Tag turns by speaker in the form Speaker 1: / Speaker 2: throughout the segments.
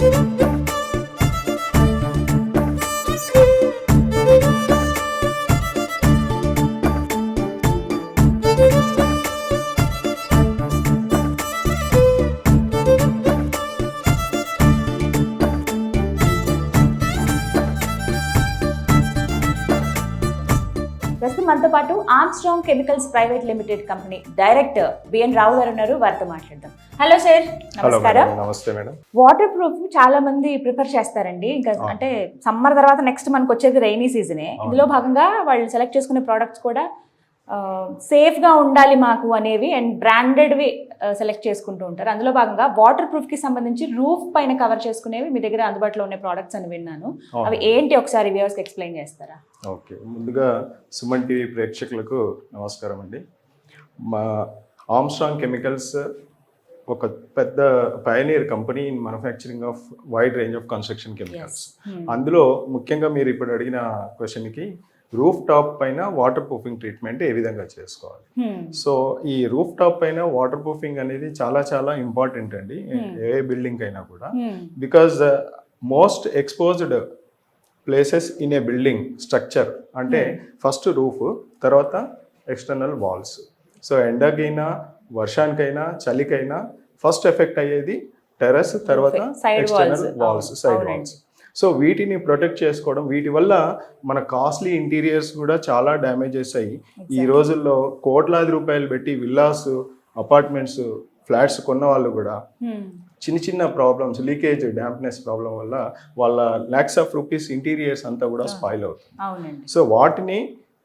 Speaker 1: ప్రస్తుతం మనతో పాటు Armstrong chemicals private limited company director BN Rao garu ఉన్నారు. వారితో మాట్లాడదాం. హలో సార్ నమస్కారం.
Speaker 2: నమస్తే మేడం
Speaker 1: వాటర్ ప్రూఫ్ చాలా మంది ప్రిఫర్ చేస్తారండి. ఇంకా. అంటే సమ్మర్ తర్వాత నెక్స్ట్ మనకు వచ్చేది రైనీ సీజనే. ఇందులో భాగంగా వాళ్ళు సెలెక్ట్ చేసుకునే ప్రోడక్ట్స్ కూడా సేఫ్గా ఉండాలి మాకు అనేవి అండ్ బ్రాండెడ్వి సెలెక్ట్ చేసుకుంటూ ఉంటారు. అందులో భాగంగా వాటర్ ప్రూఫ్కి సంబంధించి రూఫ్ పైన కవర్ చేసుకునేవి మీ దగ్గర అందుబాటులో ఉన్న ప్రోడక్ట్స్ అని విన్నాను. అవి ఏంటి? ఒకసారి వ్యూవర్స్కి ఎక్స్ప్లెయిన్ చేస్తారా?
Speaker 2: ఓకే. ముందుగా సుమన్ టీవీ ప్రేక్షకులకు నమస్కారం అండి. మా ఆమ్స్ట్రాంగ్ కెమికల్స్ ఒక పెద్ద pioneer company in manufacturing of wide range of construction chemicals. అందులో ముఖ్యంగా మీరు ఇప్పుడు అడిగిన క్వశ్చన్కి రూఫ్ టాప్ పైన వాటర్ ప్రూఫింగ్ ట్రీట్మెంట్ ఏ విధంగా చేసుకోవాలి
Speaker 1: Hmm.
Speaker 2: సో ఈ రూఫ్ టాప్ పైన వాటర్ ప్రూఫింగ్ అనేది చాలా చాలా ఇంపార్టెంట్ అండి
Speaker 1: Hmm.
Speaker 2: ఏ బిల్డింగ్ అయినా కూడా
Speaker 1: Hmm.
Speaker 2: Because most exposed places in a building structure అంటే ఫస్ట్ రూఫ్ తర్వాత ఎక్స్టర్నల్ వాల్స్ సో ఎండకైనా వర్షానికైనా చలికైనా ఫస్ట్ ఎఫెక్ట్ అయ్యేది టెర్రస్ తర్వాత external. Walls side. Walls so వీటిని ప్రొటెక్ట్ చేసుకోవడం వీటి వల్ల మన కాస్ట్లీ ఇంటీరియర్స్ కూడా చాలా డ్యామేజెస్ అయ్యి ఈ రోజుల్లో కోట్లాది రూపాయలు పెట్టి విల్లాస్ అపార్ట్మెంట్స్ ఫ్లాట్స్ కొన్న వాళ్ళు కూడా
Speaker 1: Hmm.
Speaker 2: చిన్న చిన్న ప్రాబ్లమ్స్ లీకేజ్ డాంప్నెస్ ప్రాబ్లం వల్ల వాళ్ళ ల్యాక్స్ ఆఫ్ రూపీస్ ఇంటీరియర్స్ అంతా కూడా స్పాయిల్ అవుతుంది. సో వాటిని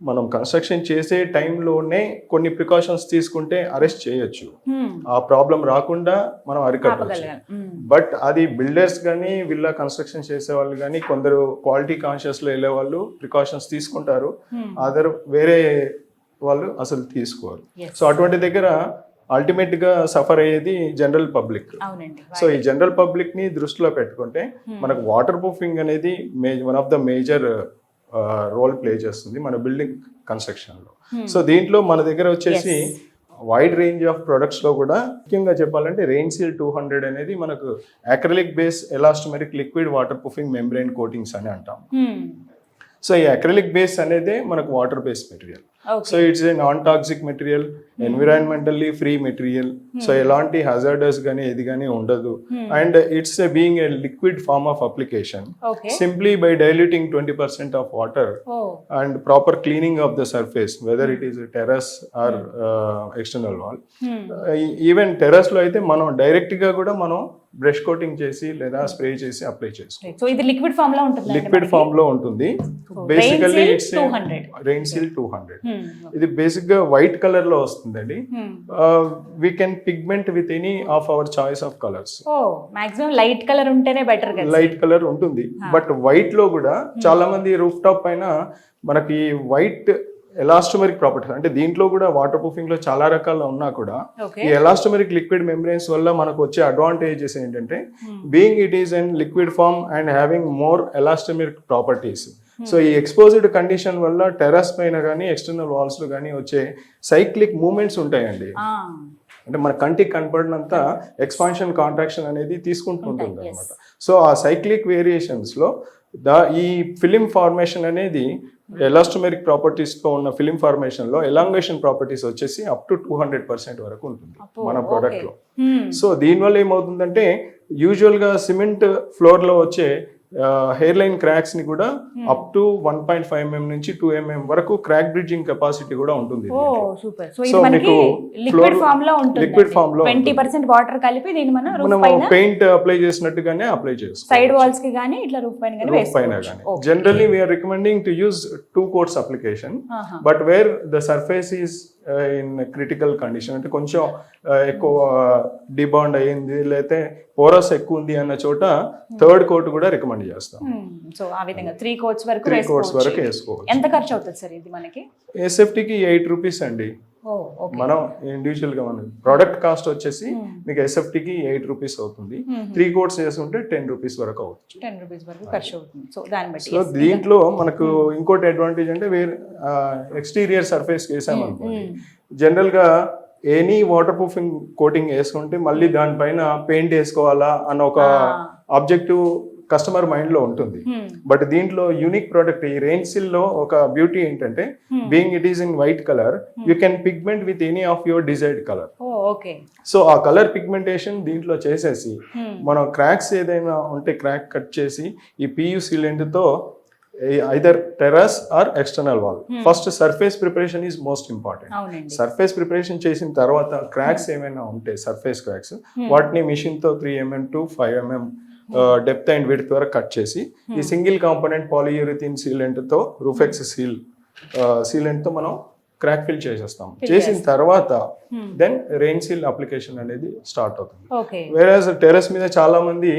Speaker 2: మనం కన్స్ట్రక్షన్ చేసే టైంలోనే కొన్ని ప్రికాషన్స్ తీసుకుంటే అరెస్ట్ చేయొచ్చు
Speaker 1: Hmm.
Speaker 2: ఆ ప్రాబ్లం రాకుండా మనం అరికట్టవచ్చు
Speaker 1: ఆపగలగాలి Hmm.
Speaker 2: బట్ అది బిల్డర్స్ కానీ వీళ్ళ కన్స్ట్రక్షన్ చేసే వాళ్ళు కానీ కొందరు క్వాలిటీ కాన్షియస్లో వెళ్ళే వాళ్ళు ప్రికాషన్స్ తీసుకుంటారు
Speaker 1: Hmm.
Speaker 2: అదర్ వేరే వాళ్ళు అసలు తీసుకోరు. సో అటువంటి దగ్గర అల్టిమేట్గా సఫర్ అయ్యేది జనరల్ పబ్లిక్ సో ఈ జనరల్ పబ్లిక్ని దృష్టిలో పెట్టుకుంటే మనకు వాటర్ ప్రూఫింగ్ అనేది one of the major role play చేస్తుంది మన బిల్డింగ్ కన్స్ట్రక్షన్లో సో దీంట్లో మన దగ్గర వచ్చేసి వైడ్ రేంజ్ ఆఫ్ ప్రొడక్ట్స్లో కూడా ముఖ్యంగా చెప్పాలంటే రెయిన్ సీల్ టూ హండ్రెడ్ అనేది మనకు acrylic base elastomeric liquid water proofing membrane coatings అని అంటాం
Speaker 1: Hmm.
Speaker 2: సో ఈ అక్రలిక్ బేస్ అనేది మనకు water base material. So it's a non toxic material environmentally free material so ఎలాంటి హజార్డస్ కానీ ఏది కానీ ఉండదు. And it's being a liquid form of application. Simply by diluting twenty percent of water. And proper cleaning of the surface whether it is terrace or external wall. Even టెరస్లో అయితే మనం డైరెక్ట్గా కూడా మనం బ్రష్ కోటింగ్ చేసి లేదా spray చేసి apply చేసుకోవాలి
Speaker 1: so ఇది లిక్విడ్ ఫామ్లో ఉంటుంది.
Speaker 2: లిక్విడ్ ఫామ్లో ఉంటుంది basically it's
Speaker 1: 200.
Speaker 2: Rain seal two hundred
Speaker 1: Hmm.
Speaker 2: ఇది బేసిక్గా వైట్ కలర్లో వస్తుందండి we can pigment with any of our choice of colours
Speaker 1: maximum light colour ఉంటేనే బెటర్
Speaker 2: లైట్ కలర్ ఉంటుంది. బట్ వైట్లో కూడా చాలా మంది రూఫ్ టాప్ పైన మనకి వైట్ ఎలాస్టమరిక్ ప్రాపర్టీస్ అంటే దీంట్లో కూడా వాటర్ ప్రూఫింగ్లో చాలా రకాలు ఉన్నా కూడా ఈ ఎలాస్టమరిక్ లిక్విడ్ మెంబ్రెయిన్స్ వల్ల మనకు వచ్చే అడ్వాంటేజెస్ ఏంటంటే being it is and liquid form and having more elastomeric properties so ఈ ఎక్స్పోజ్డ్ కండిషన్ వల్ల టెర్రస్ పైన కానీ ఎక్స్టర్నల్ వాల్స్లో కానీ వచ్చే సైక్లిక్ మూమెంట్స్ ఉంటాయండి. అంటే మన కంటికి కనపడినంత ఎక్స్పాన్షన్ కాంట్రాక్షన్ అనేది తీసుకుంటూ ఉంటుంది
Speaker 1: yes.
Speaker 2: అనమాట సో ఆ సైక్లిక్ వేరియేషన్స్లో దా ఈ ఫిలిం ఫార్మేషన్ అనేది ఎలాస్టోమెరిక్ ప్రాపర్టీస్తో ఉన్న ఫిలిం ఫార్మేషన్లో ఎలాంగేషన్ ప్రాపర్టీస్ వచ్చేసి up to two hundred percent వరకు ఉంటుంది మన ప్రోడక్ట్లో
Speaker 1: Hmm.
Speaker 2: సో దీనివల్ల ఏమవుతుందంటే యూజువల్గా సిమెంట్ ఫ్లోర్లో వచ్చే హెయిర్ లైన్ క్రాక్స్ని కూడా up to one point five MM నుంచి టూ ఎంఎం వరకు క్రాక్ బ్రిడ్జింగ్ కెపాసిటీ కూడా ఉంటుంది
Speaker 1: సో
Speaker 2: మీకు
Speaker 1: లిక్విడ్ ఫామ్లో
Speaker 2: liquid form లో
Speaker 1: ట్వంటీ. పర్సెంట్ వాటర్ కలిపి దీన్ని మనం
Speaker 2: పెయింట్ అప్లై చేసినట్టుగానే అప్లై చేసుకోవాలి
Speaker 1: సైడ్ వాల్స్కి గానీ ఇట్లా రూఫ్ పైన గానీ
Speaker 2: రూఫ్ పైన generally we're recommending to use two coats application. But where the surface is in critical condition అంటే కొంచెం uh, ఎక్కువ డిబాండ్ అయ్యింది లేకపోతే పోరస్ ఎక్కువ ఉంది అన్న చోట థర్డ్ కోట్ కూడా రికమెండ్ చేస్తాం.
Speaker 1: So Hmm. ఆ విధంగా త్రీ కోట్స్ వరకు
Speaker 2: త్రీ కోట్స్ వరకు వేసుకోవచ్చు
Speaker 1: ఎంత ఖర్చు అవుతుంది సార్ ఇది మనకి?
Speaker 2: ఎస్ఎఫ్టీకి ఎయిట్ రూపీస్ అండి. మనం ఇండివిజువల్గా మనం ప్రోడక్ట్ కాస్ట్ వచ్చేసి
Speaker 1: Hmm.
Speaker 2: మీకు ఎస్ఎఫ్టీకి ఎయిట్ రూపీస్ అవుతుంది. త్రీ కోట్స్ చేసుకుంటే టెన్ రూపీస్ వరకు అవుతుంది.
Speaker 1: టెన్ రూపీస్ వరకు ఖర్చు అవుతుంది. సో దాన్ని బట్టి
Speaker 2: సో దీంట్లో మనకు ఇంకోటి అడ్వాంటేజ్ అంటే వేరే ఎక్స్టీరియర్ సర్ఫేస్ వేసామనుకోండి. జనరల్గా ఎనీ వాటర్ ప్రూఫింగ్ కోటింగ్ వేసుకుంటే మళ్ళీ దానిపైన పెయింట్ వేసుకోవాలా అన్న ఒక ఆబ్జెక్టివ్ కస్టమర్ మైండ్లో ఉంటుంది. బట్ దీంట్లో యూనిక్ ప్రోడక్ట్ ఈ రెయిన్సిల్లో ఒక బ్యూటీ ఏంటంటే. Being it is in white colour you can pigment with any of your desired colour. So ఆ కలర్ పిగ్మెంటేషన్ దీంట్లో చేసేసి. మనం క్రాక్స్ ఏదైనా ఉంటే క్రాక్ కట్ చేసి ఈ పియు తో either terrace or external wall. First surface preparation is most important. Surface preparation చేసిన తర్వాత క్రాక్స్ ఏమైనా ఉంటే సర్ఫేస్ క్రాక్స్ వాటిని మిషన్తో three MM to five MM depth and width వరకు కట్ చేసి ఈ సింగిల్ కాంపోనెంట్ పాలియూరిథిన్ సీలెంట్తో రూఫెక్స్ సీల్ సీలెంట్తో మనం క్రాక్ ఫిల్ చేసేస్తాం. చేసిన తర్వాత దెన్ రెయిన్ సీల్ అప్లికేషన్ అనేది స్టార్ట్ అవుతుంది. వేరే టెర్రస్ మీద చాలా మంది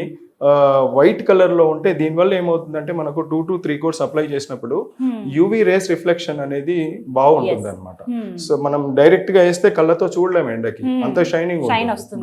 Speaker 2: వైట్ కలర్లో ఉంటే దీనివల్ల ఏమవుతుందంటే మనకు two to three coats apply చేసినప్పుడు యూవి రేస్ రిఫ్లెక్షన్ అనేది బాగుంటుంది అనమాట
Speaker 1: Hmm.
Speaker 2: సో మనం డైరెక్ట్గా వేస్తే కళ్ళతో చూడలేము ఎండకి. అంత షైనింగ్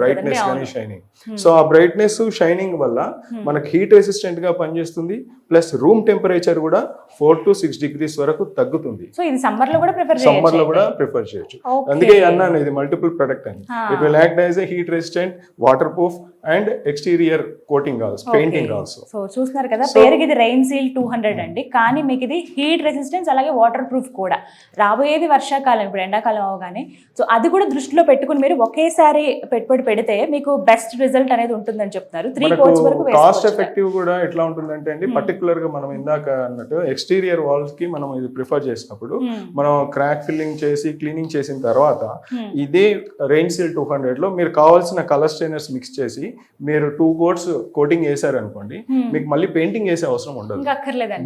Speaker 2: బ్రైట్నెస్ కానీ. షైనింగ్ సో ఆ బ్రైట్నెస్ షైనింగ్ వల్ల మనకి హీట్ రెసిస్టెంట్గా పనిచేస్తుంది. ప్లస్ రూమ్ టెంపరేచర్ కూడా ఫోర్ టు సిక్స్ డిగ్రీస్ వరకు తగ్గుతుంది.
Speaker 1: సో ఇది సమ్మర్లో కూడా ప్రిఫర్
Speaker 2: సమ్మర్లో
Speaker 1: చేయొచ్చు
Speaker 2: కూడా ప్రిఫర్ చేయొచ్చు.
Speaker 1: Okay.
Speaker 2: అందుకే అన్నాను ఇది మల్టిపుల్ ప్రొడక్ట్ అని. It will act as a heat resistant waterproof and exterior coating also painting also
Speaker 1: so చూస్తున్నారు కదా పేరుకి ఇది రెయిన్ సీల్ టూ హండ్రెడ్ అండి. కానీ మీకు ఇది హీట్ రెసిస్టెన్స్ అలాగే వాటర్ ప్రూఫ్ కూడా. రాబోయేది వర్షాకాలం ఇప్పుడు ఎండాకాలం అవగానే. సో అది కూడా దృష్టిలో పెట్టుకుని మీరు ఒకేసారి పెట్టుబడి పెడితే మీకు బెస్ట్ రిజల్ట్ అనేది ఉంటుందని చెప్తున్నారు. త్రీ కోర్స్ వరకు
Speaker 2: కాస్ట్ ఎఫెక్టివ్ కూడా ఎట్లా ఉంటుందంటే అండి పర్టికులర్గా మనం ఇందాక అన్నట్టు ఎక్స్టీరియర్ వాల్స్కి మనం ఇది ప్రిఫర్ చేసినప్పుడు
Speaker 1: Hmm.
Speaker 2: మనం క్రాక్ ఫిల్లింగ్ చేసి క్లీనింగ్ చేసిన తర్వాత
Speaker 1: Hmm.
Speaker 2: ఇదే రెయిన్ సీల్ టూ హండ్రెడ్లో మీరు కావాల్సిన కలర్ స్టైనర్స్ మిక్స్ చేసి మీరు టూ కోట్స్ కోటింగ్ వేసారు అనుకోండి
Speaker 1: Hmm.
Speaker 2: మీకు మళ్ళీ పెయింటింగ్ వేసే అవసరం ఉండదు.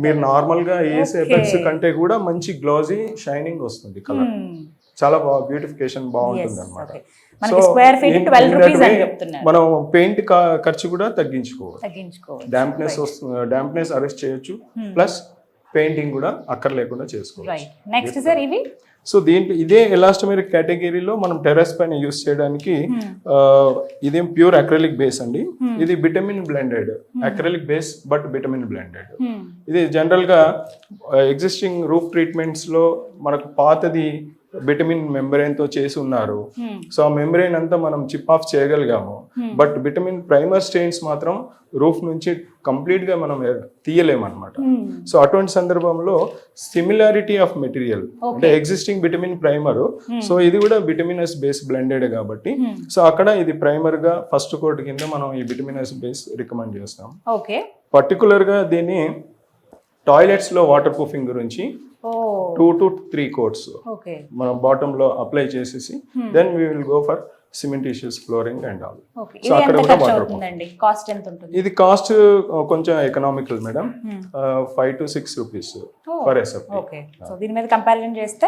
Speaker 2: మీరు నార్మల్గా వేసే. ఎఫెక్ట్స్ కంటే కూడా మంచి గ్లోజీ షైనింగ్ వస్తుంది కలర్
Speaker 1: Hmm.
Speaker 2: చాలా బాగా బ్యూటిఫికేషన్ బాగుంటుంది అనమాట మనం పెయింట్ ఖర్చు కూడా తగ్గించుకోవచ్చు.
Speaker 1: తగ్గించుకోవచ్చు.
Speaker 2: డాంప్నెస్ వస్తుంది డాంప్నెస్ అరెస్ట్ చేయొచ్చు. ప్లస్ పెయింటింగ్ కూడా అక్కర్ లేకుండా చేసుకోవచ్చు.
Speaker 1: రైట్ నెక్స్ట్ సార్ ఇవి?
Speaker 2: సో దీంట్లో ఇదే ఎలాస్టమరిక్ కేటగిరీలో మనం టెర్రస్ పైన యూస్ చేయడానికి ఆ, ఇదేం ప్యూర్ అక్రలిక్ బేస్ అండి. ఇది bitumen blended acrylic base but bitumen blended.
Speaker 1: Hmm.
Speaker 2: ఇది జనరల్గా ఎగ్జిస్టింగ్ రూఫ్ ట్రీట్మెంట్స్లో మనకు పాతది విటమిన్ మెంబ్రెయిన్తో చేసి ఉన్నారు.
Speaker 1: Hmm.
Speaker 2: సో ఆ మెంబ్రెయిన్ అంతా మనం చిప్ ఆఫ్ చేయగలిగాము. బట్ విటమిన్ ప్రైమర్ స్టెయిన్స్ మాత్రం రూఫ్ నుంచి కంప్లీట్గా మనం తీయలేమన్నమాట.
Speaker 1: Hmm.
Speaker 2: సో అటువంటి సందర్భంలో సిమిలారిటీ ఆఫ్ మెటీరియల్ అంటే ఎగ్జిస్టింగ్ విటమిన్ ప్రైమర్ సో ఇది కూడా విటమినస్ బేస్ బ్లెండెడ్ కాబట్టి. సో అక్కడ ఇది ప్రైమర్గా ఫస్ట్ కోట్ కింద మనం ఈ విటమినస్ బేస్ రికమెండ్ చేస్తాం. పర్టికులర్గా దీన్ని టాయిలెట్స్లో వాటర్ ప్రూఫింగ్ గురించి two to three coats
Speaker 1: okay
Speaker 2: మనం బాటమ్లో అప్లై చేసేసి then we will go for cementitious flooring and all so అక్కడ కూడా వాటర్
Speaker 1: అవుతుందండి? కాస్ట్ ఎంత ఉంటుంది?
Speaker 2: ఇది కాస్ట్ కొంచెం economical madam five to six rupees SF
Speaker 1: okay so దీని మీద కంపారిజన్ చేస్తే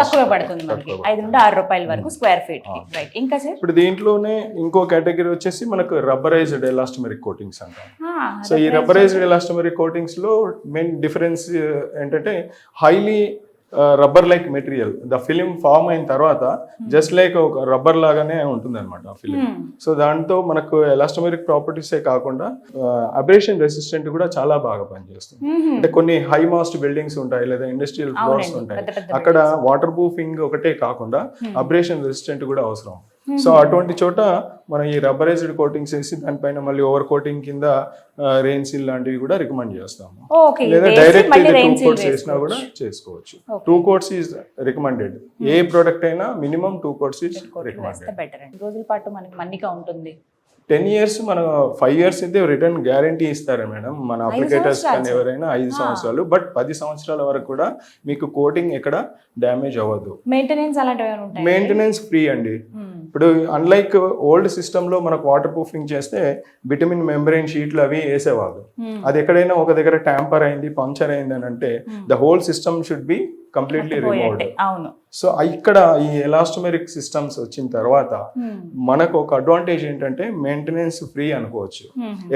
Speaker 1: తక్కువ పడుతుంది మనకి. ఐదు నుండి ఆరు రూపాయల వరకు స్క్వేర్ ఫీట్ రైట్ ఇంకా సార్?
Speaker 2: ఇప్పుడు దీంట్లోనే ఇంకో కేటగిరీ వచ్చేసి మనకు రబ్బరైజ్డ్ ఎలాస్టమరిక్ కోటింగ్స్ అంటాం. సో ఈ రబ్బరైజ్డ్ ఎలాస్టమరిక్ కోటింగ్స్లో మెయిన్ డిఫరెన్స్ ఏంటంటే highly rubber like material the film form అయిన తర్వాత జస్ట్ లైక్ ఒక రబ్బర్ లాగానే ఉంటుంది అనమాట ఆ ఫిలిం సో దాంతో మనకు ఎలాస్టమరిక్ ప్రాపర్టీసే కాకుండా అబ్రేషన్ రెసిస్టెంట్ కూడా చాలా బాగా పనిచేస్తుంది. అంటే కొన్ని హై మాస్ట్ బిల్డింగ్స్ ఉంటాయి లేదా ఇండస్ట్రియల్ ఫ్లోర్స్ ఉంటాయి. అక్కడ వాటర్ ప్రూఫింగ్ ఒకటే కాకుండా అబ్రేషన్ రెసిస్టెంట్ కూడా అవసరం. సో అటువంటి చోట మనం ఈ రబ్బరైజ్డ్ కోటింగ్స్ వేసి దానిపైన మళ్ళీ ఓవర్ కోటింగ్ కింద రెయిన్ సీల్ లాంటివి కూడా రికమెండ్ చేస్తాము. లేదా డైరెక్ట్ టూ కోట్స్ వేసినా కూడా చేసుకోవచ్చు. టూ కోట్స్ ఈజ్ రికమెండెడ్ ఏ ప్రోడక్ట్ అయినా minimum two coats is recommended
Speaker 1: రోజుల పాటు మనకి మన్నిగా ఉంటుంది.
Speaker 2: టెన్ ఇయర్స్ మన ఫైవ్ ఇయర్స్ అయితే రిటర్న్ గ్యారంటీ ఇస్తారు మేడం. మన అప్లికేటర్స్ కానీ ఎవరైనా ఐదు సంవత్సరాలు బట్ పది సంవత్సరాల వరకు కూడా మీకు కోటింగ్ ఎక్కడ డ్యామేజ్ అవ్వదు.
Speaker 1: మెయింటెనెన్స్ అలాంటివి
Speaker 2: మెయింటెనెన్స్ ఫ్రీ అండి? ఇప్పుడు అన్లైక్ ఓల్డ్ సిస్టమ్లో మనకు వాటర్ ప్రూఫింగ్ చేస్తే విటమిన్ మెంబ్రెయిన్ షీట్లు అవి వేసేవాళ్ళు. అది ఎక్కడైనా ఒక దగ్గర ట్యాంపర్ అయింది పంచర్ అయింది అని అంటే the whole system should be completely removed.
Speaker 1: అవును.
Speaker 2: సో ఇక్కడ ఈ ఎలాస్టోమెరిక్ సిస్టమ్స్ వచ్చిన తర్వాత మనకు ఒక అడ్వాంటేజ్ ఏంటంటే మెయింటెనెన్స్ ఫ్రీ అనుకోవచ్చు.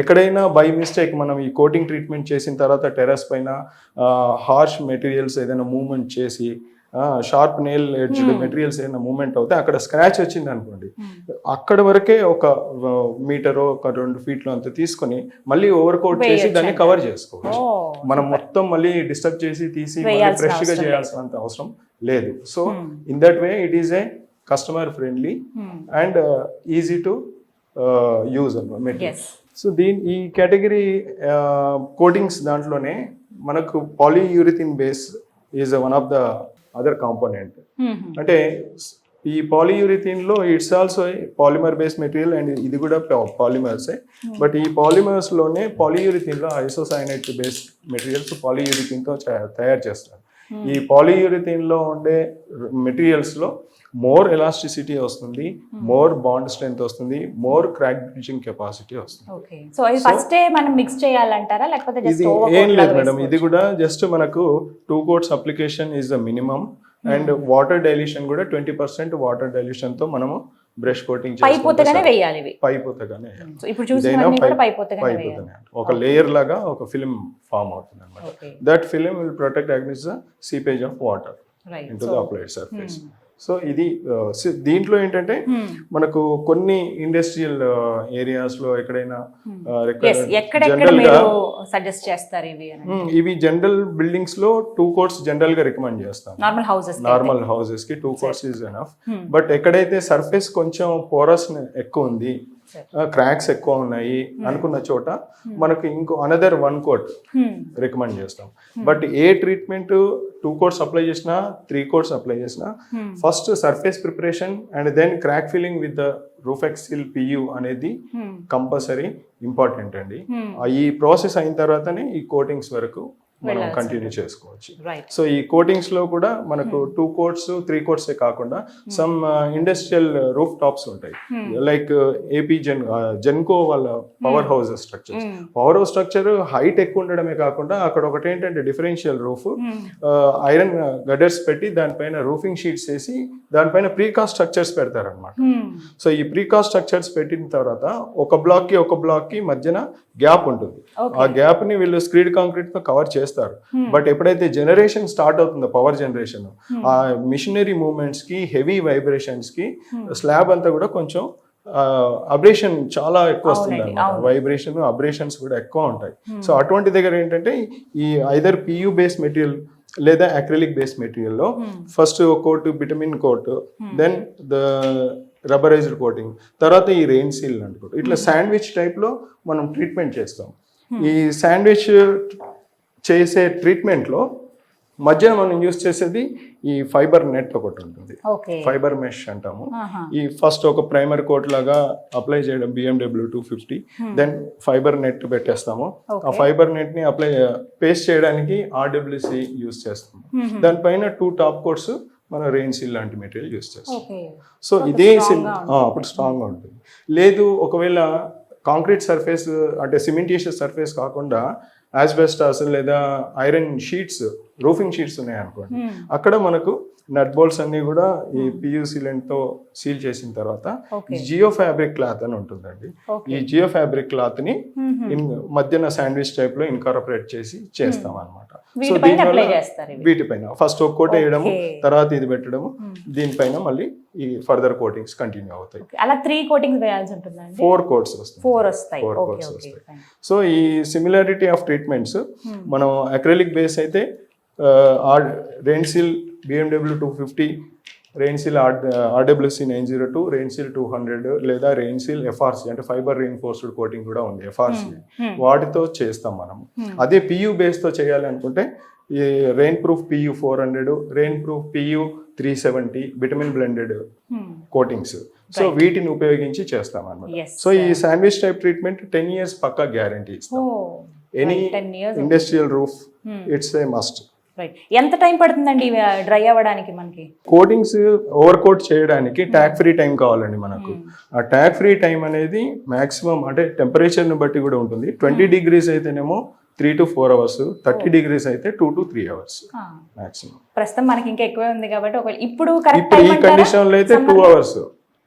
Speaker 2: ఎక్కడైనా బై మిస్టేక్ మనం ఈ కోటింగ్ ట్రీట్మెంట్ చేసిన తర్వాత టెర్రస్ పైన హార్ష్ మెటీరియల్స్ ఏదైనా మూవ్మెంట్ చేసి షార్ప్ నెయిల్ ఎడ్జ్డ్ మెటీరియల్స్ ఏదైనా మూవ్మెంట్ అవుతే అక్కడ స్క్రాచ్ వచ్చింది అనుకోండి. అక్కడ వరకే ఒక మీటర్ ఒక రెండు ఫీట్లు అంత తీసుకొని మళ్ళీ ఓవర్ కోట్ చేసి దాన్ని కవర్ చేసుకోవచ్చు. మనం మొత్తం మళ్ళీ డిస్టర్బ్ చేసి తీసి మళ్ళీ ఫ్రెష్గా
Speaker 1: అవసరం
Speaker 2: చేయాల్సినంత అవసరం లేదు. So in that way it is a customer friendly and easy to use అన్నమాట మెటీరియల్ సో దీని ఈ కేటగిరీ కోటింగ్స్ దాంట్లోనే మనకు polyurethane base is one of the other component అంటే ఈ పాలీయూరిథిన్లో it's also polymer based material and ఇది కూడా పాలిమర్సే బట్ ఈ పాలిమర్స్లోనే పాలీయూరిథిన్లో ఐసోసైనైట్ బేస్డ్ మెటీరియల్స్ పాలీయూరిథిన్తో తయారు చేస్తారు. ఈ పాలీయూరిథిన్లో ఉండే మెటీరియల్స్లో మోర్ ఎలాస్టిసిటీ వస్తుంది మోర్ బాండ్ స్ట్రెంత్ వస్తుంది మోర్ క్రాక్ బ్రిడ్జింగ్ కెపాసిటీ వస్తుంది.
Speaker 1: సో ఇది ఫస్ట్ మనం మిక్స్ చేయాలంటారా? లేకపోతే
Speaker 2: ఇది ఏం లేదు మేడం. ఇది కూడా జస్ట్ మనకు two coats application is the minimum and water dilution కూడా ట్వంటీ పర్సెంట్ వాటర్ డైల్యూషన్తో మనము బ్రష్ కోటింగ్
Speaker 1: పైపోతగానే వేయాలి ఇవి.
Speaker 2: పైపోతగానే
Speaker 1: సో ఇప్పుడు చూసినవన్నీ కూడా పైపోతగానే వేయాలి.
Speaker 2: పైపోతగానే ఒక లేయర్ లాగా ఒక ఫిలిం ఫామ్ అవుతుంది అనమాట that film will protect against the seepage of water into the applied surface so ఇది దీంట్లో ఏంటంటే మనకు కొన్ని ఇండస్ట్రియల్ ఏరియాస్లో ఎక్కడైనా
Speaker 1: సజెస్ట్ చేస్తారు ఇవి
Speaker 2: జనరల్ బిల్డింగ్స్లో టూ కోట్స్ జనరల్గా రికమెండ్ చేస్తాం.
Speaker 1: Normal houses
Speaker 2: normal హౌసెస్కి two coats is enough but ఎక్కడైతే సర్ఫేస్ కొంచెం పోరస్ ఎక్కువ ఉంది. క్రాక్స్ ఎక్కువ ఉన్నాయి అనుకున్న చోట మనకు ఇంకో another one coat
Speaker 1: Hmm.
Speaker 2: Recommend చేస్తాం. But a treatment two coats apply చేసినా త్రీ కోట్స్ అప్లై చేసినా first surface preparation and then crack filling with the Roofex seal PU అనేది
Speaker 1: Hmm.
Speaker 2: కంపల్సరీ ఇంపార్టెంట్ అండి. ఈ ప్రాసెస్ అయిన తర్వాతనే ఈ కోటింగ్స్ వరకు మనం కంటిన్యూ చేసుకోవచ్చు. సో ఈ కోటింగ్స్లో కూడా మనకు టూ కోట్స్ త్రీ కోట్స్ కాకుండా సమ్ ఇండస్ట్రియల్ రూఫ్ టాప్స్ ఉంటాయి. లైక్ ఏపీ జెన్ జెన్కో వాళ్ళ power house structure power house structure height ఎక్కువ ఉండడమే కాకుండా అక్కడ ఒకటి ఏంటంటే డిఫరెన్షియల్ రూఫ్ ఐరన్ గడర్స్ పెట్టి దానిపైన రూఫింగ్ షీట్స్ వేసి దానిపైన ప్రీకాస్ట్ స్ట్రక్చర్స్ పెడతారనమాట
Speaker 1: Hmm.
Speaker 2: సో ఈ ప్రీకాస్ట్ స్ట్రక్చర్స్ పెట్టిన తర్వాత ఒక బ్లాక్కి ఒక బ్లాక్కి మధ్యన గ్యాప్ ఉంటుంది. ఆ గ్యాప్ని వీళ్ళు స్క్రీడ్ కాంక్రీట్తో కవర్ చేస్తారు. బట్ ఎప్పుడైతే జనరేషన్ స్టార్ట్ అవుతుందో పవర్ జనరేషన్ ఆ మిషనరీ మూవ్మెంట్స్కి హెవీ వైబ్రేషన్స్కి స్లాబ్ అంతా కూడా కొంచెం అబ్రేషన్ చాలా ఎక్కువ వస్తుంది వైబ్రేషన్ అబ్రేషన్స్ కూడా ఎక్కువ ఉంటాయి. సో అటువంటి దగ్గర ఏంటంటే ఈ ఐదర్ పియు బేస్ మెటీరియల్ లేదా acrylic base మెటీరియల్లో first coat bitumen coat then the rubberized coating తర్వాత ఈ రెయిన్ సీల్ అనుకోండి ఇట్లా శాండ్విచ్ టైప్లో మనం ట్రీట్మెంట్ చేస్తాం. ఈ శాండ్విచ్ చేసే ట్రీట్మెంట్లో మధ్యన మనం యూస్ చేసేది ఈ ఫైబర్ నెట్ ఒకటి ఉంటుంది. ఫైబర్ మెష్ అంటాము. ఈ ఫస్ట్ ఒక ప్రైమర్ కోట్ లాగా అప్లై చేయడం BMW two fifty then fibre net పెట్టేస్తాము. ఆ ఫైబర్ నెట్ని అప్లై పేస్ట్ చేయడానికి ఆర్డబ్ల్యూసి యూస్ చేస్తాము. దానిపైన టూ టాప్ కోట్స్ మన రెయిన్ సీల్ లాంటి మెటీరియల్ యూస్ చేస్తాం సో ఇదే సిల్ అప్పుడు స్ట్రాంగ్గా ఉంటుంది. లేదు ఒకవేళ కాంక్రీట్ సర్ఫేస్ అంటే సిమెంటేషియస్ సర్ఫేస్ కాకుండా యాజ్బెస్టాస్ లేదా ఐరన్ షీట్స్ రూఫింగ్ షీట్స్ ఉన్నాయి అనుకోండి. అక్కడ మనకు నట్ బోల్ట్స్ అన్ని కూడా ఈ పియూ సీలెంట్తో సీల్ చేసిన తర్వాత. జియో ఫ్యాబ్రిక్ క్లాత్ అని ఉంటుందండి. ఈ జియో ఫ్యాబ్రిక్ క్లాత్ని ఇన్ మధ్యన శాండ్విచ్ టైప్లో ఇన్కార్పొరేట్ చేసి చేస్తాం అనమాట సో దీనివల్ల వీటిపైన. ఫస్ట్ ఒక కోట్ వేయడము. తర్వాత ఇది పెట్టడము దీనిపైన మళ్ళీ ఈ ఫర్దర్ కోటింగ్స్ కంటిన్యూ అవుతాయి.
Speaker 1: అలా త్రీ కోటింగ్స్ వేయాల్సి ఉంటుందండి
Speaker 2: ఫోర్ కోట్స్ వస్తాయి.
Speaker 1: ఫోర్ వస్తాయి.
Speaker 2: Coats
Speaker 1: ఓకే
Speaker 2: వస్తాయి. సో ఈ సిమిలారిటీ ఆఫ్ ట్రీట్మెంట్స్ మనం అక్రెలిక్ బేస్ అయితే rain seal BMW two fifty rain seal RWC nine zero two rain seal two hundred లేదా రెయిన్సిల్ ఎఫ్ఆర్సి అంటే ఫైబర్ రీఇన్ఫోర్స్డ్ కోటింగ్ కూడా ఉంది ఎఫ్ఆర్సి వాటితో చేస్తాం మనం. అదే పియు బేస్తో చేయాలి అనుకుంటే ఈ rainproof PU four hundred rainproof PU three seventy bitumen blended coatings so వీటిని ఉపయోగించి చేస్తాం అనమాట సో ఈ sandwich type treatment ten years పక్కా గ్యారంటీ ఇస్తాం. Any industrial roof it's a must
Speaker 1: right ఎంత టైం పడుతుందండి డ్రై అవ్వడానికి మనకి?
Speaker 2: కోటింగ్స్ ఓవర్ కోట్ చేయడానికి ట్యాక్ ఫ్రీ టైం కావాలండి మనకు. ఆ ట్యాక్ ఫ్రీ టైం అనేది మాక్సిమం అంటే టెంపరేచర్ని బట్టి కూడా ఉంటుంది. ట్వంటీ డిగ్రీస్ అయితేనేమో three to four hours thirty degrees అయితే టూ టు త్రీ అవర్స్
Speaker 1: ఆ,
Speaker 2: మాక్సిమం.
Speaker 1: ప్రస్తుతం మనకి ఇంకా ఎక్కువే ఉంది కాబట్టి ఇప్పుడు
Speaker 2: ఇప్పుడు ఈ కండిషన్లో అయితే two hours.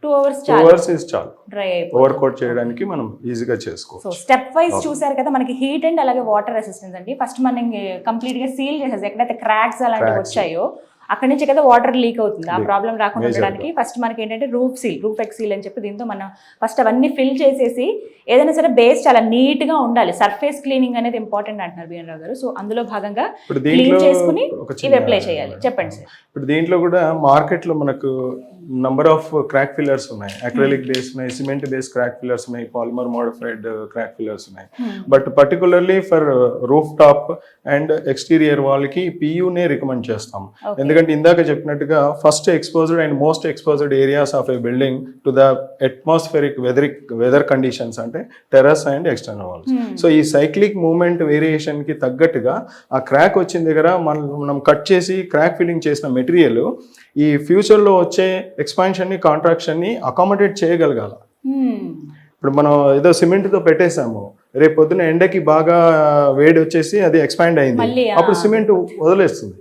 Speaker 1: Two hours
Speaker 2: two
Speaker 1: చాలు
Speaker 2: అవర్స్ ఇస్ చాలు
Speaker 1: డ్రై అయిపోతుంది.
Speaker 2: ఓవర్ కోట్ చేయడానికి మనం ఈజీగా చేసుకోవచ్చు.
Speaker 1: సో స్టెప్ వైజ్ చూసారు కదా మనకి హీట్ అండ్ అలాగే వాటర్ రెసిస్టెన్స్ అండి. ఫస్ట్ మనం కంప్లీట్గా సీల్ చేసేసి ఎక్కడైతే క్రాక్స్ అలాంటివి వచ్చాయో అక్కడి నుంచి కదా వాటర్ లీక్ అవుతుంది. ఆ ప్రాబ్లం రాకుండా ఉండడానికి ఫస్ట్ మనకి ఏంటంటే roof seal Roofex seal అని చెప్పి దీంతో మనం ఫస్ట్ అవన్నీ ఫిల్ చేసేసి ఏదైనా సరే బేస్ చాలా నీట్గా ఉండాలి. సర్ఫేస్ క్లీనింగ్ అనేది ఇంపార్టెంట్ అంటున్నారు బిఎన్ రావు గారు. సో అందులో భాగంగా క్లీన్ చేసుకుని ఇవి అప్లై చేయాలి. చెప్పండి సార్
Speaker 2: ఇప్పుడు దీంట్లో కూడా మార్కెట్లో మనకు నంబర్ ఆఫ్ క్రాక్ ఫిల్లర్స్ ఉన్నాయి. అక్రెలిక్ బేస్ ఉన్నాయి సిమెంట్ బేస్ క్రాక్ ఫిల్లర్స్ ఉన్నాయి పాలిమర్ మోడిఫైడ్ క్రాక్ ఫిల్లర్స్ ఉన్నాయి. But particularly for roof top and exterior వాళ్ళకి పియూనే రికమెండ్ చేస్తాం. ఎందుకంటే ఇందాక చెప్పినట్టుగా first exposed and most exposed areas of a building to the atmospheric weatheric weather conditions అంటే terrace and external walls so ఈ cyclic moment వేరియేషన్కి తగ్గట్టుగా ఆ క్రాక్ వచ్చిన దగ్గర మనం మనం కట్ చేసి క్రాక్ ఫిల్లింగ్ చేసిన మెటీరియల్ ఈ ఫ్యూచర్లో వచ్చే ఎక్స్పాన్షన్ని కాంట్రాక్షన్ని అకామిడేట్ చేయగలగాల. ఇప్పుడు మనం ఏదో సిమెంట్తో పెట్టేసాము రేపు పొద్దున ఎండకి బాగా వేడి వచ్చేసి అది ఎక్స్పాండ్ అయింది. అప్పుడు సిమెంట్ వదిలేస్తుంది.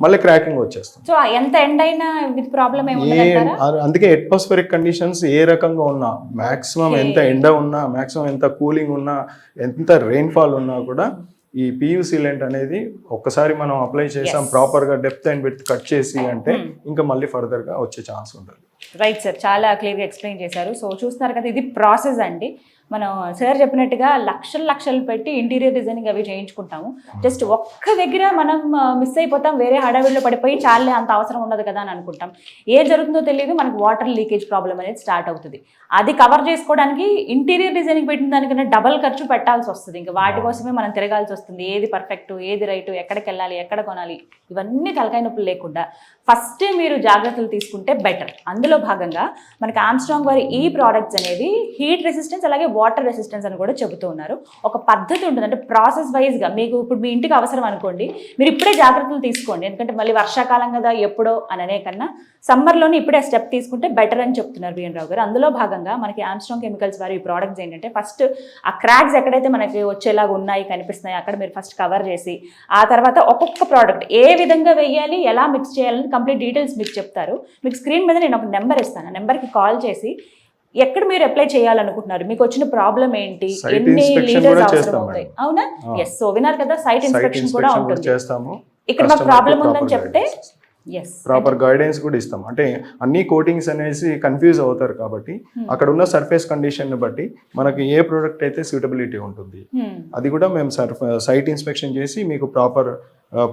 Speaker 2: మళ్ళీ క్రాకింగ్ వచ్చేస్తుంది
Speaker 1: సో ఎంత ఎండ్ అయినా విత్ ప్రాబ్లం
Speaker 2: ఏ
Speaker 1: ఏముందంటారా
Speaker 2: అ- అందుకే అట్మాస్ఫిరిక్ కండిషన్స్ ఏ రకంగా ఉన్నా మాక్సిమం ఎంత ఎండ ఉన్నా మాక్సిమం ఎంత కూలింగ్ ఉన్నా ఎంత రెయిన్ఫాల్ ఉన్నా కూడా ఈ పియూ సీలెంట్ అనేది ఒక్కసారి మనం అప్లై చేసాం ప్రాపర్గా డెప్త్ అండ్ విత్ కట్ చేసి అంటే ఇంకా మళ్ళీ ఫర్దర్గా వచ్చే ఛాన్స్ ఉంటుంది.
Speaker 1: రైట్ సార్ చాలా క్లియర్గా ఎక్స్ప్లెయిన్ చేశారు. సో చూస్తున్నారు కదా ఇది ప్రాసెస్ అండి. మనం సార్ చెప్పినట్టుగా లక్షలు లక్షలు పెట్టి ఇంటీరియర్ డిజైనింగ్ అవి చేయించుకుంటాము. జస్ట్ ఒక్క దగ్గర మనం మిస్ అయిపోతాం వేరే హడావిడిలో పడిపోయి చాలే అంత అవసరం ఉండదు కదా అని అనుకుంటాం. ఏం జరుగుతుందో తెలియదు మనకు వాటర్ లీకేజ్ ప్రాబ్లం అనేది స్టార్ట్ అవుతుంది. అది కవర్ చేసుకోవడానికి ఇంటీరియర్ డిజైనింగ్ పెట్టిన దానికన్నా డబల్ ఖర్చు పెట్టాల్సి వస్తుంది. ఇంకా వాటి కోసమే మనం తిరగాల్సి వస్తుంది. ఏది పర్ఫెక్ట్ ఏది రైట్ ఎక్కడికి వెళ్ళాలి ఎక్కడ కొనాలి ఇవన్నీ తలకాయ నొప్పులు లేకుండా ఫస్ట్ మీరు జాగ్రత్తలు తీసుకుంటే బెటర్ అందులో భాగంగా మనకి ఆమ్స్ట్రాంగ్ వారి ఈ ప్రోడక్ట్స్ అనేది హీట్ రెసిస్టెన్స్ అలాగే వాటర్ రెసిస్టెన్స్ అని కూడా చెబుతూ ఉన్నారు. ఒక పద్ధతి ఉంటుంది. అంటే ప్రాసెస్ వైజ్గా మీకు ఇప్పుడు మీ ఇంటికి అవసరం అనుకోండి మీరు ఇప్పుడే జాగ్రత్తలు తీసుకోండి. ఎందుకంటే మళ్ళీ వర్షాకాలం కదా ఎప్పుడో అని అనే కన్నా సమ్మర్లోనే ఇప్పుడే స్టెప్ తీసుకుంటే బెటర్ అని చెప్తున్నారు బిఎన్ రావు గారు. అందులో భాగంగా మనకి ఆమ్స్ట్రాంగ్ కెమికల్స్ వారి ఈ ప్రోడక్ట్స్ ఏంటంటే ఫస్ట్ ఆ క్రాక్స్ ఎక్కడైతే మనకి వచ్చేలాగా ఉన్నాయి కనిపిస్తున్నాయి అక్కడ మీరు ఫస్ట్ కవర్ చేసి ఆ తర్వాత ఒక్కొక్క ప్రోడక్ట్ ఏ విధంగా వేయాలి ఎలా మిక్స్ చేయాలని కంప్లీట్ డీటెయిల్స్ మీకు చెప్తారు. మీకు స్క్రీన్ మీద నేను ఒక నెంబర్ ఇస్తాను. ఆ నెంబర్కి కాల్ చేసి ఎక్కడ మీరు అప్లై చేయాలనుకుంటున్నారు? మీకు వచ్చిన ప్రాబ్లం ఏంటి? ఎన్ని లీటర్స్
Speaker 2: కూడా
Speaker 1: అవసరం
Speaker 2: చేస్తాం
Speaker 1: అవుతాయి. అవునా. ఎస్ సో విన్నారు కదా సైట్ ఇన్స్పెక్షన్ కూడా ఉంటుంది. ఇక్కడ మాకు ప్రాబ్లం ఉందని చెప్తే
Speaker 2: ప్రాపర్ గైడెన్స్ కూడా ఇస్తాం. అంటే అన్ని కోటింగ్స్ అనేసి కన్ఫ్యూజ్ అవుతారు కాబట్టి అక్కడ ఉన్న సర్ఫేస్ కండిషన్ బట్టి మనకి ఏ ప్రోడక్ట్ అయితే సూటబిలిటీ ఉంటుంది.
Speaker 1: Hmm.
Speaker 2: అది కూడా మేము సైట్ ఇన్స్పెక్షన్ చేసి మీకు ప్రాపర్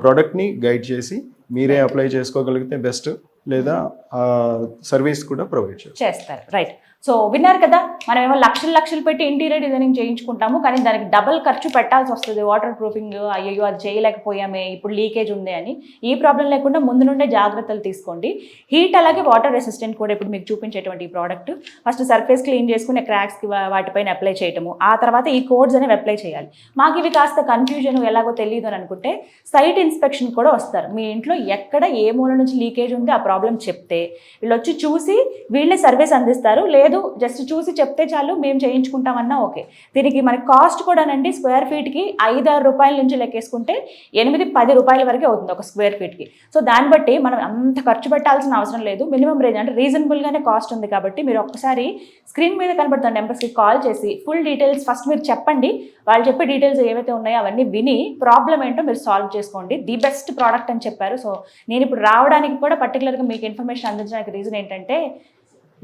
Speaker 2: ప్రోడక్ట్ని గైడ్ చేసి మీరే అప్లై చేసుకోగలిగితే బెస్ట్ లేదా సర్వీస్ కూడా ప్రొవైడ్ చేస్తాం
Speaker 1: చేస్తారు. రైట్ సో విన్నారు కదా? మనం ఏమో లక్షలు లక్షలు పెట్టి ఇంటీరియర్ డిజైనింగ్ చేయించుకుంటాము కానీ దానికి డబల్ ఖర్చు పెట్టాల్సి వస్తుంది. వాటర్ ప్రూఫింగ్ అయ్యో అది చేయలేకపోయామే ఇప్పుడు లీకేజ్ ఉంది అని. ఈ ప్రాబ్లం లేకుండా ముందు నుండే జాగ్రత్తలు తీసుకోండి. హీట్ అలాగే వాటర్ రెసిస్టెంట్ కూడా ఇప్పుడు మీకు చూపించేటువంటి ఈ ప్రోడక్ట్ ఫస్ట్ సర్ఫేస్ క్లీన్ చేసుకునే క్రాక్స్కి వాటిపైన అప్లై చేయటము. ఆ తర్వాత ఈ కోడ్స్ అనేవి అప్లై చేయాలి. మాకు ఇవి కాస్త కన్ఫ్యూజన్ ఎలాగో తెలియదు అని అనుకుంటే సైట్ ఇన్స్పెక్షన్ కూడా వస్తారు. మీ ఇంట్లో ఎక్కడ ఏ మూల నుంచి లీకేజ్ ఉంది ఆ ప్రాబ్లం చెప్తే. వీళ్ళు వచ్చి చూసి వీళ్ళే సర్వీస్ అందిస్తారు. లేదు జస్ట్ చూసి చెప్ చెప్తే చాలు మేము చేయించుకుంటామన్నా ఓకే. దీనికి మనకి కాస్ట్ కూడానండి స్క్వేర్ ఫీట్కి ఐదారు రూపాయల నుంచి లెక్కేసుకుంటే ఎనిమిది పది రూపాయల వరకే అవుతుంది ఒక స్క్వేర్ ఫీట్కి. సో దాన్ని బట్టి మనం అంత ఖర్చు పెట్టాల్సిన అవసరం లేదు. మినిమం రేంజ్ అంటే రీజనబుల్గానే కాస్ట్ ఉంది కాబట్టి మీరు ఒక్కసారి స్క్రీన్ మీద కనబడుతున్న నెంబర్స్కి కాల్ చేసి ఫుల్ డీటెయిల్స్ ఫస్ట్ మీరు చెప్పండి. వాళ్ళు చెప్పే డీటెయిల్స్ ఏవైతే ఉన్నాయో అవన్నీ విని ప్రాబ్లం ఏంటో మీరు సాల్వ్ చేసుకోండి. ది బెస్ట్ ప్రోడక్ట్ అని చెప్పారు. సో నేను ఇప్పుడు రావడానికి కూడా పర్టికులర్గా మీకు ఇన్ఫర్మేషన్ అందించడానికి రీజన్ ఏంటంటే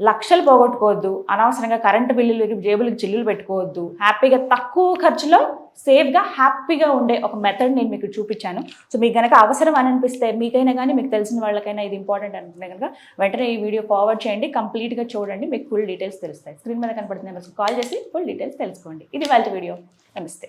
Speaker 1: లక్షలు పోగొట్టుకోవద్దు అనవసరంగా కరెంటు బిల్లులు జేబులకు చిల్లులు పెట్టుకోవద్దు. హ్యాపీగా తక్కువ ఖర్చులో సేఫ్గా హ్యాపీగా ఉండే ఒక మెథడ్ నేను మీకు చూపించాను. సో మీకు కనుక అవసరం అని అనిపిస్తే మీకైనా కానీ మీకు తెలిసిన వాళ్ళకైనా ఇది ఇంపార్టెంట్ అనుకుంటే కనుక వెంటనే ఈ వీడియో ఫార్వర్డ్ చేయండి. కంప్లీట్గా చూడండి మీకు ఫుల్ డీటెయిల్స్ తెలుస్తాయి. స్క్రీన్ మీద కనపడుతున్న నెంబర్స్కి కాల్ చేసి ఫుల్ డీటెయిల్స్ తెలుసుకోండి. ఇది వాళ్ళ వీడియో. నమస్తే.